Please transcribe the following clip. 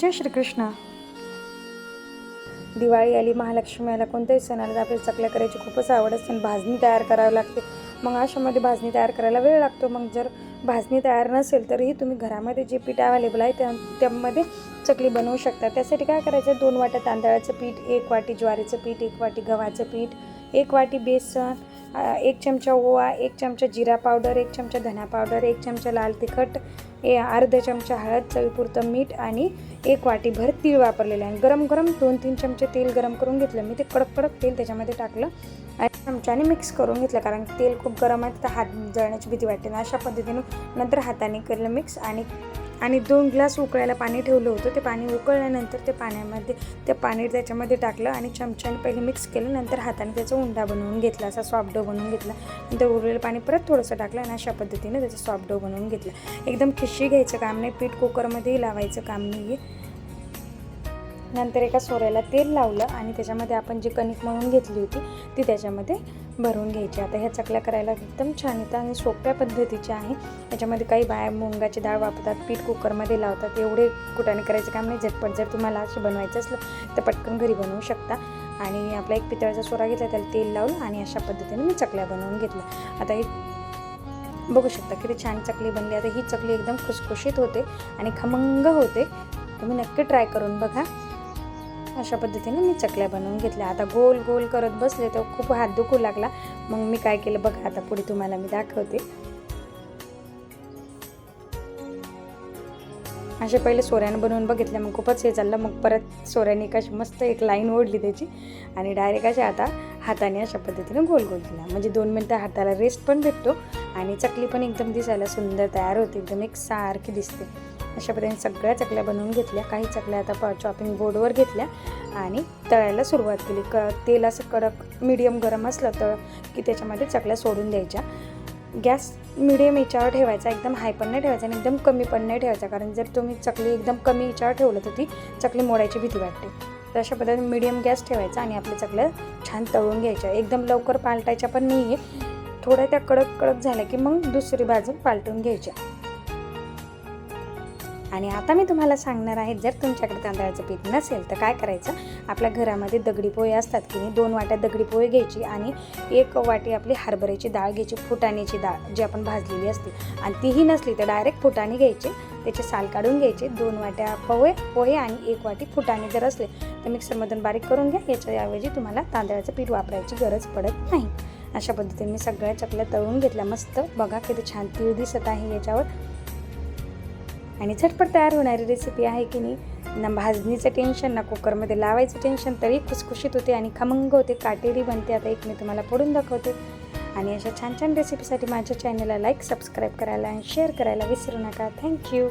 जय श्रीकृष्ण. दिवाळी आली महालक्ष्मी आला कोणत्याही सणाला आपल्याला चकल्या करायची खूपच आवड असते आणि भाजणी तयार करावी लागते. मग अशामध्ये भाजणी तयार करायला वेळ लागतो. मग जर भाजणी तयार नसेल तरीही तुम्ही घरामध्ये जे पीठ अवेलेबल आहे त्या त्यामध्ये चकली बनवू शकता. त्यासाठी काय करायचं? दोन वाट्या तांदळाचं पीठ एक वाटी ज्वारीचं पीठ एक वाटी गव्हाचं पीठ एक वाटी बेसन एक चमचा ओवा एक चमचा जिरा पावडर एक चमचा धना पावडर एक चमचा लाल तिखट ए अर्धा चमचा हळद चवीपुरतं मीठ आणि एक वाटीभर तीळ वापरलेलं आहे. गरम गरम दोन तीन चमचे तेल गरम करून घेतलं. मी ते कडक कडक तेल त्याच्यामध्ये टाकलं आणि चमच्याने मिक्स करून घेतलं. कारण तेल खूप गरम आहे तर हात जळण्याची भीती वाटते. ना अशा पद्धतीनं नंतर हाताने केलं मिक्स आणि आणि दोन ग्लास उकळायला पाणी ठेवलं होतं. ते पाणी उकळल्यानंतर ते पाण्यामध्ये ते पाणी त्याच्यामध्ये टाकलं आणि चमच्याने पहिले मिक्स केलं. नंतर हाताने त्याचा उंडा बनवून घेतला असा सॉफ्ट डो बनवून घेतला. नंतर उरलेलं पाणी परत थोडंसं टाकलं आणि अशा पद्धतीने त्याचा सॉफ्ट डो बनवून घेतला. एकदम खिशी घ्यायचं काम नाही. पीठ कुकरमध्येही लावायचं काम नाही आहे नंतर एका सोऱ्याला तेल लावलं आणि त्याच्यामध्ये आपण जी कणिक म्हणून घेतली होती ती त्याच्यामध्ये भरून घ्यायची. आता ह्या चकल्या करायला एकदम छान येतं आणि सोप्या पद्धतीच्या आहे. याच्यामध्ये काही बाया मुंगाची डाळ वापरतात पीठ कुकरमध्ये लावतात. एवढे कुटाने करायचं काम नाही. झटपट जर तुम्हाला असं बनवायचं असलं तर पटकन घरी बनवू शकता. आणि आपला एक पितळाचा सोरा घेतला त्याला तेल लावलं आणि अशा पद्धतीने मी चकल्या बनवून घेतल्या. आता हे बघू शकता किती छान चकली बनली. आता ही चकली एकदम खुसखुशीत होते आणि खमंग होते. तुम्ही नक्की ट्राय करून बघा. अशा पद्धतीने मी चकल्या बनवून घेतल्या. आता गोल गोल करत बसले तर खूप हात दुखू लागला. मग मी काय केलं बघा आता पुढे तुम्हाला मी दाखवते. असे पहिले सोऱ्यानं बनवून बघितले मग खूपच हे चाललं. मग परत सोऱ्याने कशी मस्त एक लाईन ओढली त्याची आणि डायरेक्ट अशा आता हाताने अशा पद्धतीने गोल गोल केला. म्हणजे दोन मिनटं हाताला रेस्ट पण भेटतो आणि चकली पण एकदम दिसायला सुंदर तयार होते एकदम एक सारखी दिसते. अशा पद्धतीने सगळ्या चकल्या बनवून घेतल्या. काही चकल्या आता प चॉपिंग बोर्डवर घेतल्या आणि तळायला सुरुवात केली. क तेल असं कडक मिडियम गरम असलं तर की त्याच्यामध्ये चकल्या सोडून द्यायच्या. गॅस मिडियम याच्यावर ठेवायचा एकदम हाय पण नाही ठेवायचा आणि एकदम कमी पण नाही ठेवायचा. कारण जर तुम्ही चकली एकदम कमी याच्यावर ठेवलं तर ती चकली मोडायची भीती वाटते. तर अशा पद्धतीने मिडियम गॅस ठेवायचा आणि आपल्या चकल्या छान तळून घ्यायच्या. एकदम लवकर पालटायच्या पण नाही आहे थोड्या त्या कडक कडक झाल्या की मग दुसरी बाजू पालटून घ्यायच्या. आणि आता मी तुम्हाला सांगणार आहे जर तुमच्याकडे तांदळाचं पीठ नसेल तर काय करायचं? आपल्या घरामध्ये दगडी पोहे असतात की नाही दोन वाट्या दगडी पोहे घ्यायची आणि एक वाटी आपली हरभऱ्याची डाळ घ्यायची फुटाण्याची डाळ जी आपण भाजलेली असते. आणि तीही नसली तर डायरेक्ट फुटाणे घ्यायची त्याचे साल काढून घ्यायचे दोन वाट्या पोहे पोहे आणि एक वाटी फुटाणे जर असले तर मिक्सरमधून बारीक करून घ्या याच्याऐवजी तुम्हाला तांदळाचं पीठ वापरायची गरज पडत नाही. अशा पद्धतीने मी सगळ्या चकल्या तळून घेतल्या मस्त. बघा किती छान तीळ दिसत आहे याच्यावर. आणि झटपट तयार होणारी रेसिपी आहे की नाही ना भाजणीचं टेन्शन ना कुकरमध्ये लावायचं टेन्शन तरी खुसखुशीत होते आणि खमंग होते काटेरी बनते. आता एक मी तुम्हाला पडून दाखवते. आणि अशा छान छान रेसिपीसाठी माझ्या चॅनलला लाईक सबस्क्राईब करायला आणि शेअर करायला विसरू नका. थँक्यू